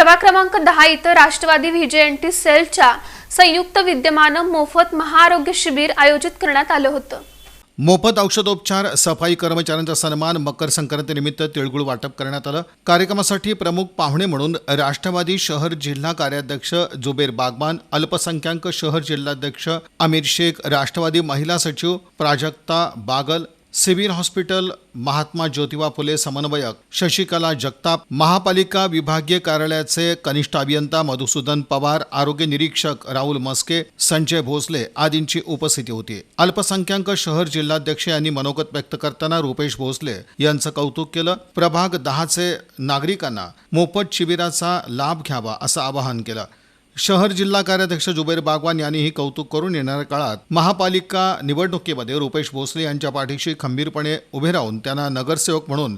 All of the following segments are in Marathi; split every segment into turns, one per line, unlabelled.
प्रभाग क्रमांक दहा इथं राष्ट्रवादी व्हीजेएनटी सेलच्या संयुक्त विद्यमानं मोफत महाआरोग्य शिबिर आयोजित करण्यात आलं होतं.
मोफत औषधोपचार सफाई कर्मचाऱ्यांचा सन्मान मकर संक्रांतीनिमित्त तिळगुळ वाटप करण्यात आलं. कार्यक्रमासाठी प्रमुख पाहुणे म्हणून राष्ट्रवादी शहर जिल्हा कार्याध्यक्ष जुबेर बागवान अल्पसंख्याक शहर जिल्हाध्यक्ष आमिर शेख राष्ट्रवादी महिला सचिव प्राजक्ता बागल सिव्हिल हॉस्पिटल महात्मा ज्योतिबा फुले समन्वयक शशिकला जगताप महापालिका विभागीय कार्यालयाचे कनिष्ठ अभियंता मधुसूदन पवार आरोग्य निरीक्षक राहुल मस्के संजय भोसले आदींची उपस्थिती होती. अल्पसंख्याक शहर जिल्हाध्यक्ष यांनी मनोगत व्यक्त करताना रुपेश भोसले यांचं कौतुक केलं. प्रभाग दहाचे नागरिकांना मोफत शिबिराचा लाभ घ्यावा असं आवाहन केलं. शहर जिल्हा कार्याध्यक्ष जुबैर बागवान यांनीही कौतुक करून येणाऱ्या काळात महापालिका निवडणुकीमध्ये रुपेश भोसले यांच्या पाठीशी खंबीरपणे उभे राहून त्यांना नगरसेवक म्हणून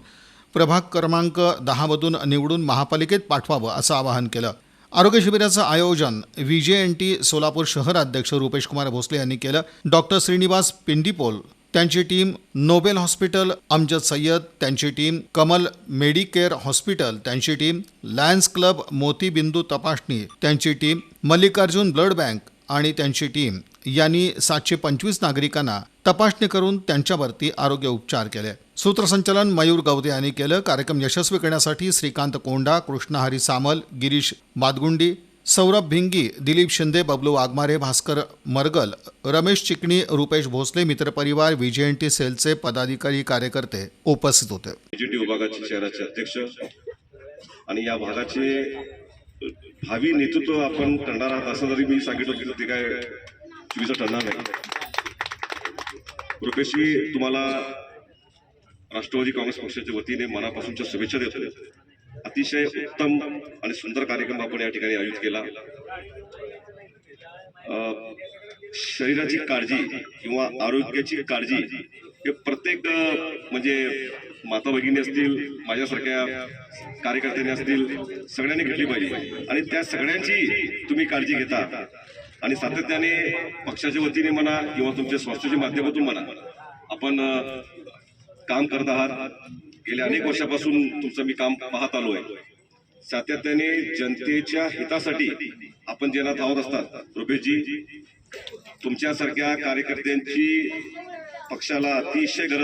प्रभाग क्रमांक दहामधून निवडून महापालिकेत पाठवावं असं आवाहन केलं. आरोग्य शिबिराचं आयोजन V J N T Solapur शहर अध्यक्ष रुपेश कुमार भोसले यांनी केलं. डॉक्टर श्रीनिवास पिंडीपोल त्यांची team Nobel hospital Amjad Sayyad त्यांची टीम कमल मेडिकेअर हॉस्पिटल त्यांची टीम लायन्स क्लब मोतीबिंदू तपासणी त्यांची टीम मल्लिकार्जुन ब्लड बँक आणि त्यांची टीम यांनी सातशे पंचवीस नागरिकांना तपासणी करून त्यांच्यावरती आरोग्य उपचार केले. सूत्रसंचालन मयूर गवदे यांनी केलं. कार्यक्रम यशस्वी करण्यासाठी श्रीकांत कोंडा कृष्णहरी सामल गिरीश मादगुंडी सौरभ भिंगी दिलीप शिंदे बबलू वाघमारे भास्कर मरगल रमेश चिकणी रुपेश भोसले मित्रपरिवार व्हीजेएनटी सेलचे पदाधिकारी कार्यकर्ते उपस्थित होते.
बीजेटी विभागाचे शहराचे अध्यक्ष आणि या भागाचे भावी नेतृत्व आपण करणार आहात असं जरी मी सांगितलं की ते काय चुकीचं ठरणार नाही. रुपेशजी तुम्हाला राष्ट्रवादी काँग्रेस पक्षाच्या वतीने मनापासूनच्या शुभेच्छा देतो अतिशय उत्तम आणि सुंदर कार्यक्रम आपण या ठिकाणी आयोजित केला. शरीराची काळजी किंवा आरोग्याची काळजी हे प्रत्येक म्हणजे माता भगिनी असतील माझ्यासारख्या कार्यकर्त्यांनी असतील सगळ्यांनी घेतली पाहिजे. आणि त्या सगळ्यांची तुम्ही काळजी घेता. आणि सातत्याने पक्षाच्या वतीने म्हणा किंवा तुमच्या स्वास्थ्याच्या माध्यमातून म्हणा आपण काम करत आहात. गेल्या अनेक वर्षापासून तुमचं मी काम पाहत आलो आहे सातत्याने जनतेच्या हितासाठी आपण जेना धावत असतात. रुपेशजी तुमच्यासारख्या कार्यकर्त्यांची पक्षाला अतिशय गरज